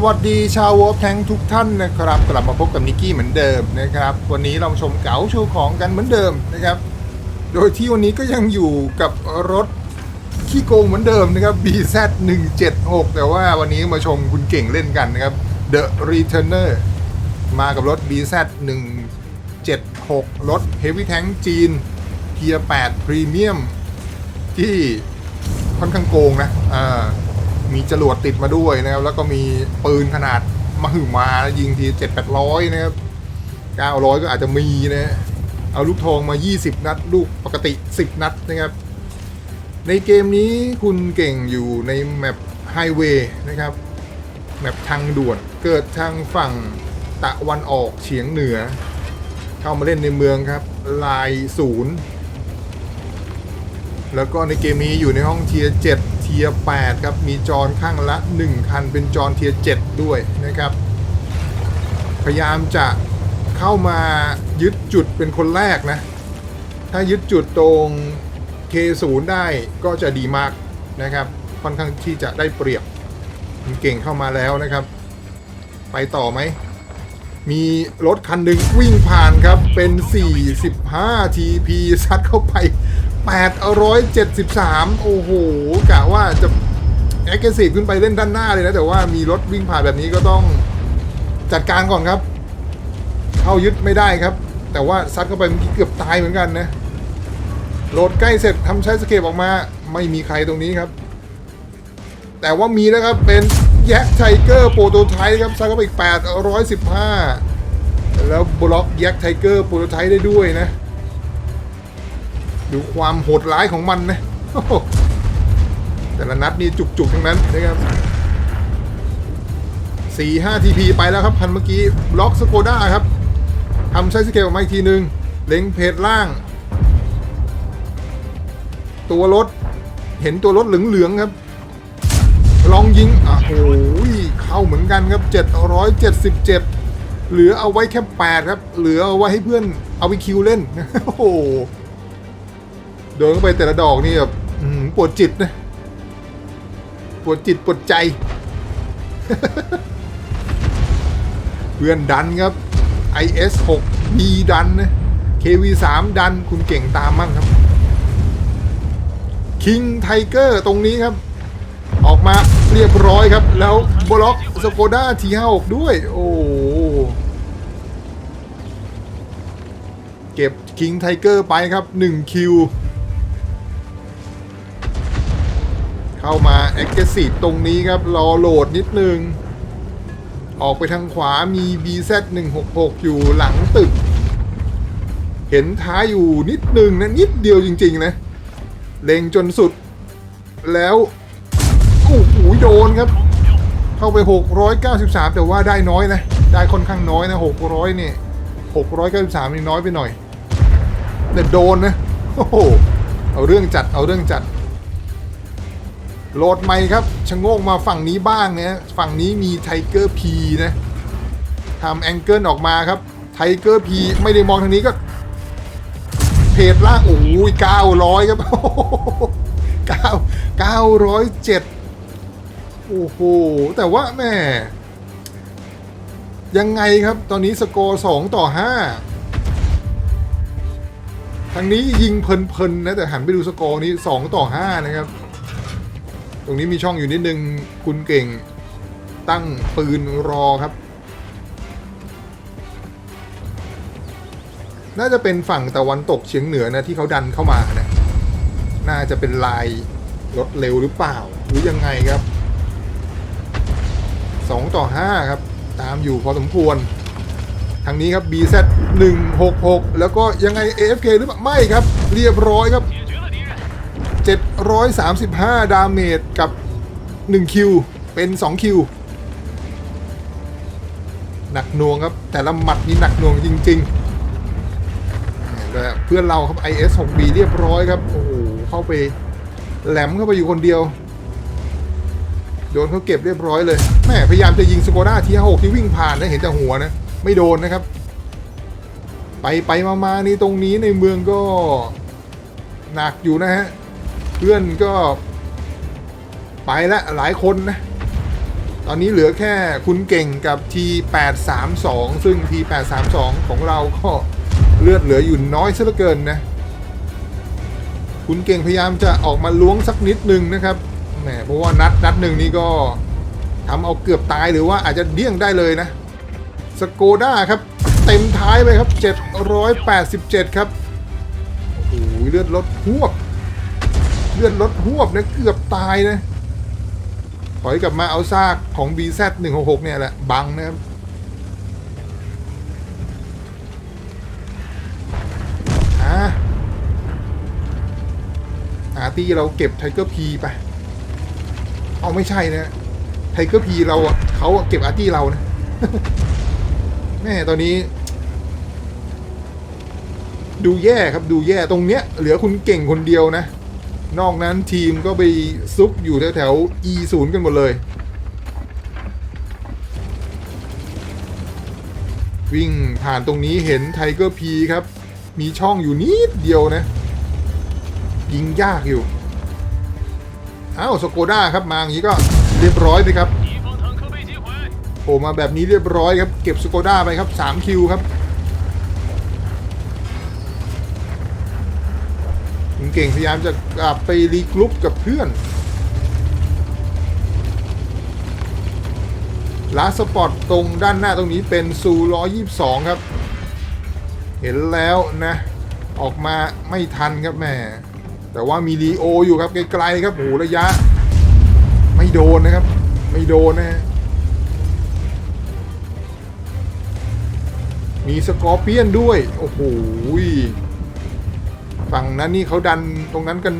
สวัสดีชาววอลแทงทุกท่านนะครับ กลับมาพบกับนิกกี้เหมือนเดิมนะครับ วันนี้เราชมเก๋าโชว์ของกันเหมือนเดิมนะครับ โดยที่วันนี้ก็ยังอยู่กับรถขี้โกงเหมือนเดิมนะครับ BZ 176 แต่ว่าวันนี้มาชมคุณเก่งเล่นกันนะครับ The Returner มากับรถ BZ 176 รถ Heavy Tank จีนเทียร์8 Premium ที่ค่อนข้างโกงนะอ่า มีจรวดติดมาด้วยนะครับ แล้วก็มีปืนขนาดมหึมายิงทีเจ็ดแปดร้อยนะครับเก้าร้อยก็อาจจะมีนะเอาลูกทองมา 20 นัด ลูกปกติ 10 นัดนะครับ ในเกมนี้คุณเก่งอยู่ในแมปไฮเวย์นะครับ แมปทางด่วน เกิดทางฝั่งตะวันออกเฉียงเหนือ เข้ามาเล่นในเมืองครับ ลายศูนย์ แล้วก็ในเกมนี้อยู่ในห้องเทียร์7เทียร์8ครับ มีจอนข้างละ 1 คัน เป็นจอนเทียร์7ด้วยนะครับ พยายามจะเข้ามายึดจุดเป็นคนแรกนะ ถ้ายึดจุดตรง K0 ได้ก็จะดีมากนะครับ ค่อนข้างที่จะได้เปรียบคุณเก่งเข้ามาแล้วนะครับ ไปต่อไหม มีรถคันหนึ่งวิ่งผ่านครับ เป็น 45 TP ซัดเข้าไป 873 โอ้โหกะว่าจะแอคทีฟขึ้นไปเล่นด้านหน้าเลยนะ แต่ว่ามีรถวิ่งผ่านแบบนี้ก็ต้องจัดการก่อนครับ เข้ายึดไม่ได้ครับ แต่ว่าซัดเข้าไปเมื่อกี้เกือบตายเหมือนกันนะโหลดใกล้เสร็จทำใช้สเก็ปออกมา ไม่มีใครตรงนี้ครับ แต่ว่ามีนะครับเป็นแยกไทเกอร์โปรโตไทป์ครับซัดเข้าไปอีก815 แล้วบล็อกแยกไทเกอร์โปรโตไทป์ได้ด้วยนะ ดูความโหดร้ายของมันนะแต่ละนัดนี่จุกๆทั้งนั้นนะครับสี่ห้าทีพีไปแล้วครับคันเมื่อกี้บล็อกสโกด้าครับทำใช้สเกลออกมาอีกทีนึง เล็งเพจล่าง ตัวรถ เห็นตัวรถเหลืองๆครับ ลองยิงอะโอ้ยเข้าเหมือนกันครับ 777 เหลือเอาไว้แค่ 8 ครับ เหลือเอาไว้ให้เพื่อนเอาไปคิวเล่น โอ้ โดนเข้าไปแต่ละดอกนี่แบบปวดจิตนะปวดจิตปวดใจ เพื่อนดันครับ IS 6 B ดันนะ KV 3ดันคุณเก่งตามมั่งครับ King Tiger ตรงนี้ครับ ออกมาเรียบร้อยครับ แล้วบล็อกสโกด้า T56 ด้วย โอ้โหเก็บ King Tiger ไปครับ 1 คิว เข้ามา Aggressive ตรงนี้ครับ รอโหลดนิดนึง ออกไปทางขวามี BZ 166 อยู่หลังตึก เห็นท้ายอยู่นิดนึงนะ นิดเดียวจริง ๆ นะ เล็งจนสุด แล้วโอ้โหโดนครับ เข้าไป 693 แต่ว่าได้น้อยนะ ได้ค่อนข้างน้อยนะ 600 เนี่ย 693 นี่น้อยไปหน่อยแต่โดนนะ โอ้โห เอาเรื่องจัด เอาเรื่องจัด โหลดใหม่ครับชะโงกมาฝั่งนี้บ้างนะฝั่งนี้มีไทเกอร์พีนะทำแองเกิลออกมาครับไทเกอร์พีไม่ได้มองทางนี้ก็ เพจล่างโอ้ยเก้าร้อยครับเก้าเก้าร้อยเจ็ดโอ้โห แต่ว่าแม่ยังไงครับตอนนี้สกอร์สองต่อห้าทางนี้ยิงเพลินๆนะแต่หันไปดูสกอร์นี้สองต่อห้านะครับ ตรงนี้มีช่องอยู่นิดนึงคุณเก่งตั้งปืนรอครับ น่าจะเป็นฝั่งตะวันตกเฉียงเหนือนะที่เขาดันเข้ามานะ น่าจะเป็นลายรถเร็วหรือเปล่า หรือยังไงครับ 2 ต่อ 5 ครับ ตามอยู่พอสมควร ทางนี้ครับ BZ 166 แล้วก็ยังไง AFK หรือเปล่า ไม่ครับ เรียบร้อยครับ 735 ดาเมจกับ 1 คิว เป็น 2 คิว หนักหน่วงครับ แต่ละหมัดนี่หนักหน่วงจริงๆเพื่อนเราครับ IS 6B เรียบร้อยครับ โอ้โห เข้าไปแหลมเข้าไปอยู่คนเดียว โดนเขาเก็บเรียบร้อยเลยแม่พยายามจะยิงสโกด้าทีหกที่วิ่งผ่านนะเห็นแต่หัวนะ ไม่โดนนะครับ ไปไปมามานี่ตรงนี้ในเมืองก็หนักอยู่นะฮะ เพื่อนก็ไปละหลายคนนะ ตอนนี้เหลือแค่คุณเก่งกับ T832 ซึ่ง T832 ของเราก็เลือดเหลืออยู่น้อยซะเหลือเกินนะ คุณเก่งพยายามจะออกมาล้วงสักนิดนึงนะครับแหมเพราะว่านัดนัดหนึ่งนี้ก็ทำเอาเกือบตายหรือว่าอาจจะเดี่ยงได้เลยนะสโกด้าครับ เต็มท้ายไปครับ 787 ครับโอ้โหเลือดลดหวบ เลื่อดลดหวบนะเกือบตายนะถอยกลับมาเอาซากของ BZ 166เนี่ยแหละ บังนะครับอ่าอาร์ตี้เราเก็บไทเกอร์พีไป เอาไม่ใช่นะไทเกอร์พีเราเขาเก็บอาร์ตี้เรานะแม่ตอนนี้ ดูแย่ครับดูแย่ตรงเนี้ย เหลือคุณเก่งคนเดียวนะ นอกนั้นทีมก็ไปซุกอยู่แถวๆ E0 กันหมดเลย วิ่งผ่านตรงนี้เห็นไทเกอร์พีครับ มีช่องอยู่นิดเดียวนะ ยิงยากอยู่ อ้าวสโกด้าครับมาอย่างนี้ก็เรียบร้อยไปครับโผล่มาแบบนี้เรียบร้อยครับ เก็บสโกด้าไปครับ 3 คิวครับ คุณเก่งพยายามจะกลับไปรีกรุ๊ปกับเพื่อนลาสปอร์ตตรงด้านหน้าตรงนี้เป็นซู122ครับ เห็นแล้วนะ ออกมาไม่ทันครับแม่แต่ว่ามีลีโออยู่ครับไกลๆครับโอ้โหระยะ ไม่โดนนะครับ ไม่โดนนะมีสกอร์เปียนด้วย โอ้โห ฝั่งนั้นนี่เขาดันตรงนั้นกัน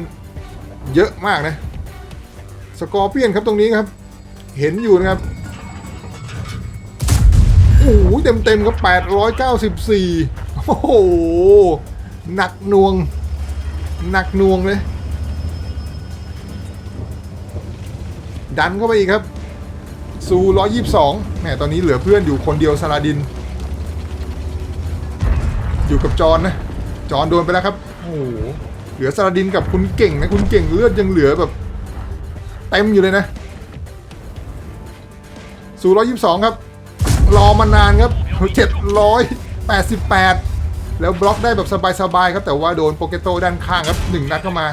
เยอะมากนะ สกอร์เปียนครับตรงนี้ครับ เห็นอยู่นะครับ โอ้โหเต็มเต็มๆครับ 894 โอ้โห หนักหน่วง หนักหน่วงเลย ดันเข้าไปอีกครับ ซู122แหมตอนนี้เหลือเพื่อนอยู่คนเดียวซาลาดิน อยู่กับจอนนะ จอนโดนไปแล้วครับ โอ้โหเหลือซาลาดินกับคุณเก่งนะคุณเก่งเลือดยังเหลือแบบเต็มอยู่เลยนะสู่ร้อยยี่สองครับ รอมานานครับเจ็ดร้อยแปดสิบแปดแล้วบล็อกได้แบบสบายๆครับ แต่ว่าโดนโปเกโตด้านข้างครับหนึ่งนัดเข้ามา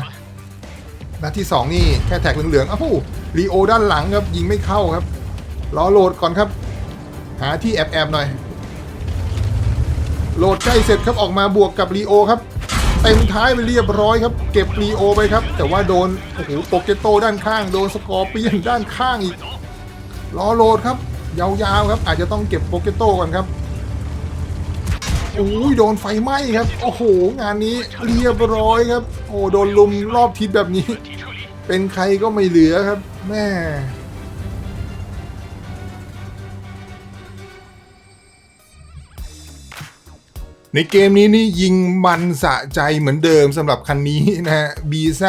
นัดที่สองนี่แค่แท็กเหลืองๆอ้าวรีโอด้านหลังครับ ยิงไม่เข้าครับรอโหลดก่อนครับ หาที่แอบๆหน่อย โหลดใกล้เสร็จครับออกมาบวกกับรีโอครับ เต็มท้ายไปเรียบร้อยครับ เก็บลีโอไปครับ แต่ว่าโดนโอ้โหโปเกโต้ด้านข้าง โดนสกอร์เปียนด้านข้างอีกรอโหลดครับ ยาวๆครับ อาจจะต้องเก็บโปเกโต้ก่อนครับโอ้ยโดนไฟไหม้ครับ โอ้โห งานนี้เรียบร้อยครับ โอ้โดนลุมรอบทิศแบบนี้ เป็นใครก็ไม่เหลือครับ แม่ ในเกมนี้นี่ยิงมันสะใจเหมือนเดิมสำหรับคันนี้นะฮะ BZ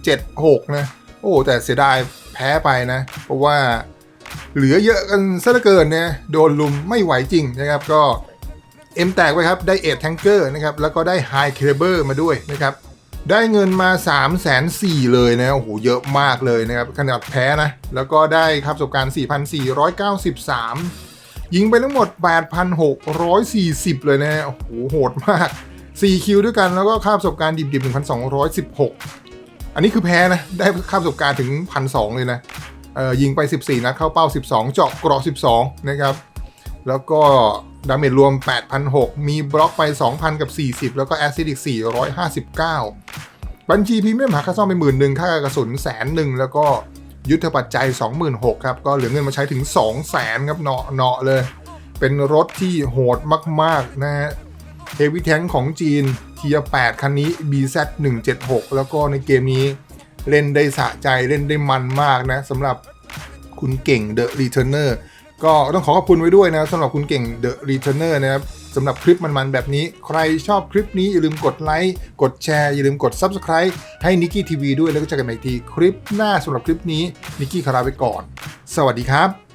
176 นะ โอ้แต่เสียดายแพ้ไปนะ เพราะว่าเหลือเยอะกันซะเหลือเกินนะโดนลุมไม่ไหวจริงนะครับก็เอ็มแตกไปครับ ได้เอทแทงเกอร์นะครับ แล้วก็ได้ไฮเคเบิลมาด้วยนะครับ ได้เงินมา3 4 0 0 0เลยนะ โอ้โห เยอะมากเลยนะครับ ขนาดแพ้นะ แล้วก็ได้ครับประสบการณ์ 4,493 ยิงไปทั้งหมด 8,640 เลยนะโอ้โหโหดมาก 4 คิวด้วยกันแล้วก็ค่าประสบการณ์ดิบๆ 1,216 อันนี้คือแพ้นะ ได้ค่าประสบการณ์ถึง 1,200 เลยนะเออยิงไป 14นัดเข้าเป้า 12 เจาะกราะ12 นะครับ แล้วก็ดาเมจรวม 8,006 มีบล็อกไป 2,000 กับ 40 แล้วก็แอซิดอีก 459 บัญชีพรีเมียมหาค่าซ่อมไปหมื่นหนึ่งค่ากระสุนแสนหนึ่งแล้วก็ ยุทธปัจจัย 26,000ครับ ก็เหลือเงินมาใช้ถึง 200,000ครับเนาะเนาะเลย เป็นรถที่โหดมากๆนะฮะเฮวี่แทงของจีนเทีย8คันนี้ BZ 176 แล้วก็ในเกมนี้เล่นได้สะใจเล่นได้มันมากนะสำหรับคุณเก่ง The Returner ก็ต้องขอขอบคุณไว้ด้วยนะสำหรับคุณเก่ง The Returner นะครับ สำหรับคลิปมันๆแบบนี้ ใครชอบคลิปนี้อย่าลืมกดไลค์ กดแชร์ อย่าลืมกด Subscribe ให้นิกกี้ทีวีด้วยแล้วก็เจอกันใหม่ทีคลิปหน้าสำหรับคลิปนี้นิกกี้ขอลาไปก่อน สวัสดีครับ